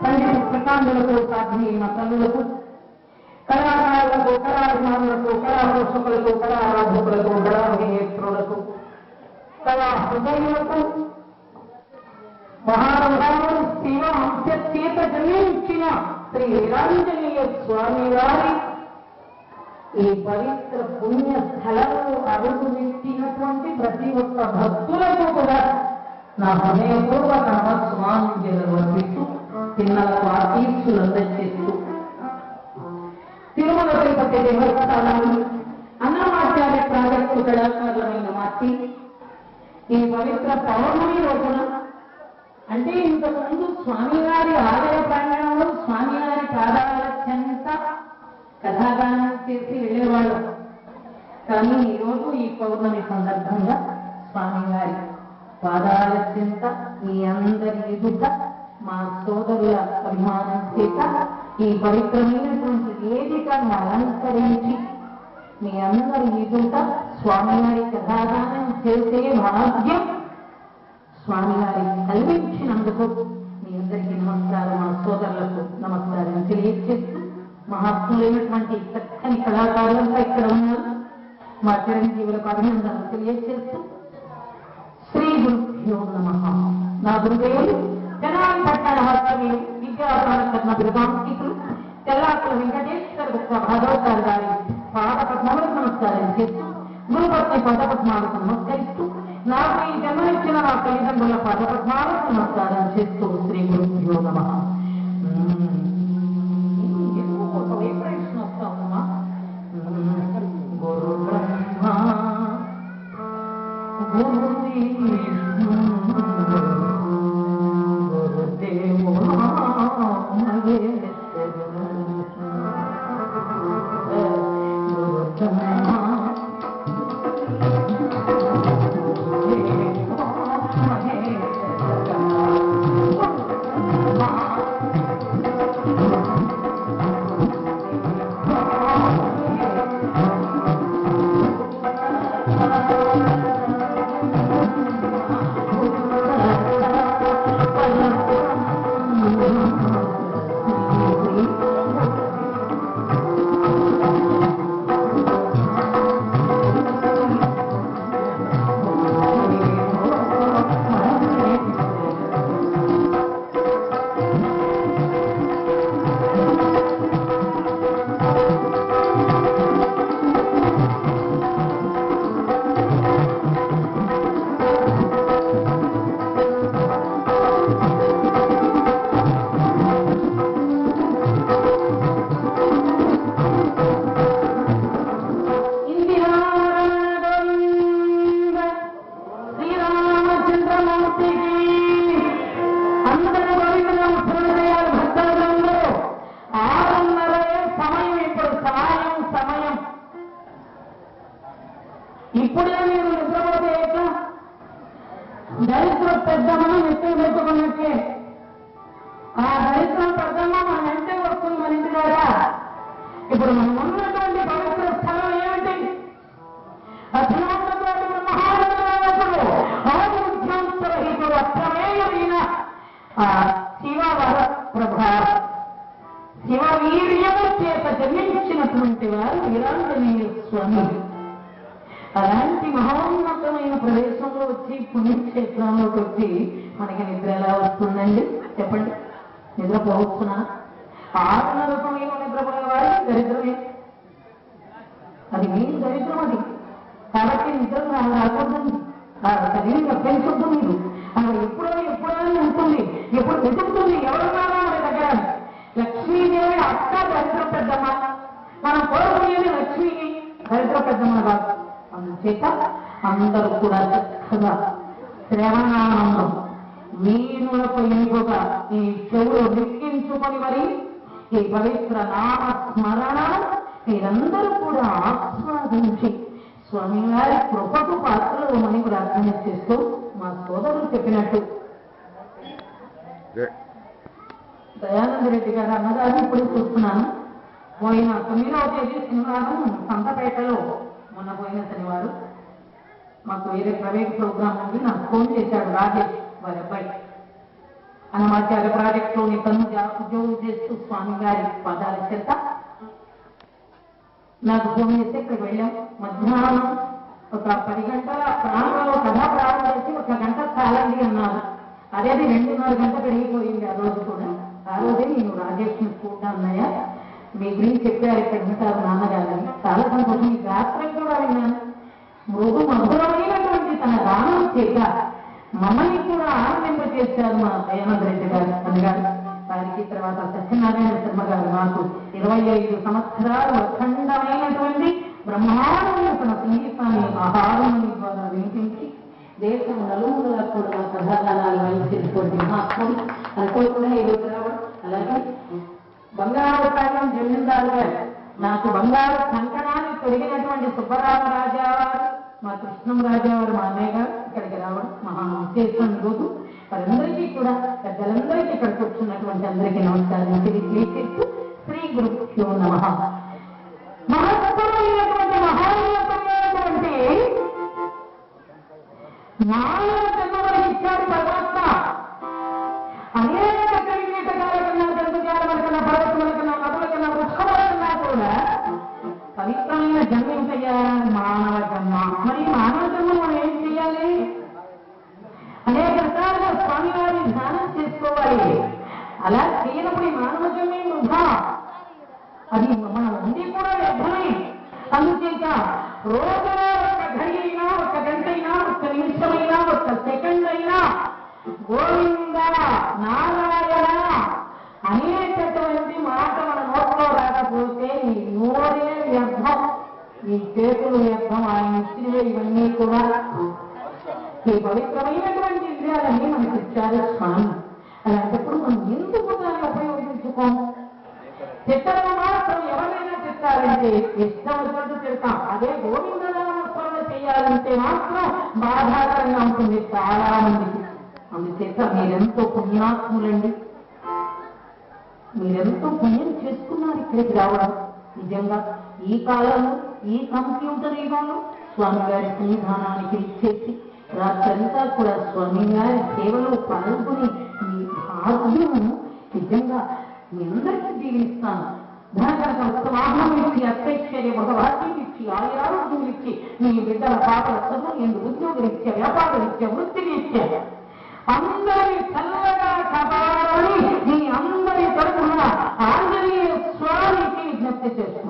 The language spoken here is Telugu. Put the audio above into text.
పత్రికాంగులకు సాధ్యమైన తల్లులకు కళాకారులకు కళాభిమానులకు కళా పోషకులకు కళారాధకులకు కళాభినేత్రులకు కళా హృదయులకు మహానుభావుడు శివ అంత్యచేత జన్మించిన శ్రీ వీరాంజనేయ స్వామి వారి ఈ పవిత్ర పుణ్య స్థలంలో అడుగు పెట్టినటువంటి ప్రతి ఒక్క భక్తులకు కూడా నా హృదయపూర్వక నమస్వాంజలు అర్పిస్తూ పిల్లలకు ఆశీస్సులు అందజేస్తూ తిరుమల తిరుపతి దేవస్థానాలు అన్నమాచార్య ప్రాజెక్టు కళాకారులమైన మార్చి ఈ పవిత్ర పౌర్ణమి రోజున అంటే ఇంతకుముందు స్వామివారి ఆలయ ప్రాంగణంలో స్వామివారి పాదాల చెంత కథాగానం చేసి వెళ్ళేవాళ్ళు. కానీ ఈరోజు ఈ పౌర్ణమి సందర్భంగా స్వామివారి పాదాల చెంత మీ అందరి ఎదుట మా సోదరుల అభిమానం చేత ఈ పవిత్రమైనటువంటి వేదికను అలంకరించి మీ అందరి ఎదుట స్వామివారి కథాదానం చేసే భాగ్యం స్వామివారి కల్పించినందుకు మీ అందరికీ నమస్కారం. మా సోదరులకు నమస్కారం తెలియజేస్తూ మహాత్ములైనటువంటి చక్కని కళాకారులంతా ఇక్కడ ఉన్నారు. మా చిరంజీవులకు అభినందనలు తెలియజేస్తూ శ్రీ గురుభ్యో నమ. నా గురుదేవులు జనాన్ పట్టణ బిరుదాంకితులు తెల్లాకుల వెంకటేశ్వర గుప్త భాగవతారు గారి పాద పద్మాలకు నమస్కారం చేస్తూ గురుపత్ని పద పద్మాలకు నమస్కరిస్తూ నాకు ఈ జన్మనిచ్చిన నా తల్లిదండ్రుల పద పద్మాలకు నమస్కారం చేస్తూ శ్రీ గురుభ్యో నమ గురు బ్రహ్మ గురు you. అలాంటి మహోన్నతమైన ప్రదేశంలో వచ్చి పుణ్యక్షేత్రంలోకి వచ్చి మనకి నిద్ర ఎలా వస్తుందండి? చెప్పండి. నిద్ర పోవచ్చునా? ఆత్మ రూపమైన దరిద్రమే. అది మీ దరిద్రం అది. కాబట్టి నిద్ర రాకూడదండి. ఆ శరీరం పెంచొద్దు మీరు. అది ఎప్పుడో ఎప్పుడో ఉంటుంది ఎప్పుడు వెతుకుతుంది? ఎవరున్నారో మన దగ్గర? లక్ష్మీదేవి అక్క దరిద్ర పెద్దమ్మ. మనం కోరుకునేది లక్ష్మిని. దరిద్ర పెద్దమ్మ కాదు. అందుచేత అందరూ కూడా చక్కగా శ్రవణానందం. వీణులకు ఇంకొక ఈ చెవులు లెక్కించుకొని మరి ఈ పవిత్ర నామ స్మరణ మీరందరూ కూడా ఆస్వాదించి స్వామివారి కృపకు పాత్రలు మని ప్రార్థన చేస్తూ మా సోదరులు చెప్పినట్టు. దయానంద రెడ్డి గారు అన్నగారు ఇప్పుడు చూస్తున్నాను. పోయిన తొమ్మిదవ తేదీ శనివారం సంతపేటలో మొన్న పోయిన శనివారం మాకు వేరే ప్రైవేట్ ప్రోగ్రామ్ ఉంది నాకు ఫోన్ చేశాడు రాజేష్ వారి అబ్బాయి. అన్నమాచార్య ప్రాజెక్టులోని తను ఉద్యోగం చేస్తూ స్వామి గారి పదాలు చేత నాకు ఫోన్ చేస్తే ఇక్కడ వెళ్ళాం. మధ్యాహ్నం ఒక పది గంటల ప్రాంతంలో కథ ప్రారంభం చేసి ఒక గంట చాలండి అన్నారు అదే అది రెండున్నర గంట పెరిగిపోయింది ఆ రోజు కూడా. ఆ రోజే నేను రాజేష్ని చూడ్డా అన్నయ్య మీ గురించి చెప్పారు ఇక్కడ ఉంటారు నాన్నగారని చాలా సంతోషం. ఈ గాత్రం కూడా విన్నాను మృదు మధురమైనటువంటి తన దానం చేత మమ్మల్ని కూడా ఆనందింపజేశారు మా దయానంద రెడ్డి గారు. అనగారు వారికి తర్వాత సత్యనారాయణ శర్మ గారు మాకు ఇరవై ఐదు సంవత్సరాలు అఖండమైనటువంటి బ్రహ్మాండమైన తన సంగీతాన్ని ఆహారం ద్వారా వినిపించి దేశం నలుమూలల కూడా కథాగానాలు వహించినటువంటి మహాత్ముడు. అనుకోకుండా ఈరోజు రావడం. అలాగే బంగారు కార్యం జమీందారు నాకు బంగారు కంకణాన్ని తొడిగినటువంటి సుబ్బరామరాజా వారు మా కృష్ణం రాజావారు మా అన్నయ్య గారు ఇక్కడికి రావడం మహా విశేషం రోజు. వారందరికీ కూడా పెద్దలందరికీ ఇక్కడికి వచ్చినటువంటి అందరికీ నమస్కారం. తెలియజేస్తూ శ్రీ గురుభ్యో నమ. మహత్తరమైనటువంటి మహాన్నతమైనటువంటి మానవ నారాయణ అనేటటువంటి మాట మన నోట్లో రాకపోతే ఈ నోరే వ్యర్థం. ఈ చేతులు వ్యర్థం ఆయన ఇచ్చినవే ఇవన్నీ కూడా. ఈ పవిత్రమైనటువంటి ఇంద్రియాలన్నీ మనకి ఇచ్చారు స్వామి. అలాంటప్పుడు మనం ఎందుకు దాన్ని ఉపయోగించుకోం తిట్టడం మాత్రం ఎవరైనా తిట్టాలంటే ఇష్టం వచ్చినట్టు తిడతాం అదే గోవిందనామస్మరణ చేయాలంటే మాత్రం బాధాకరంగా ఉంటుంది. చాలా మందికి. అందుచేత మీరెంతో పుణ్యాత్ములండి. మీరెంతో పుణ్యం చేసుకున్నారు ఇక్కడికి రావడం. నిజంగా ఈ కాలంలో ఈ కంప్యూటర్ యుగంలో స్వామివారి సన్నిధానానికి ఇచ్చేసి రాత్రంతా కూడా స్వామివారి సేవలో పాల్గొని మీ భాగ్యము నిజంగా మీ అందరికీ దీవిస్తాను. ధనకరక ఉత్తమాభం ఇచ్చి అత్యక్షర్య భగవాక్యం ఇచ్చి ఆయురారోగ్యం ఇచ్చి మీ బిడ్డల పాపల చదువు ఎందు ఉద్యోగం ఇచ్చే వ్యాపారం అందరి చల్లగా కబాలని మీ అందరి తరఫున ఆంజనేయ స్వామికి జ్ఞప్తి చేశారు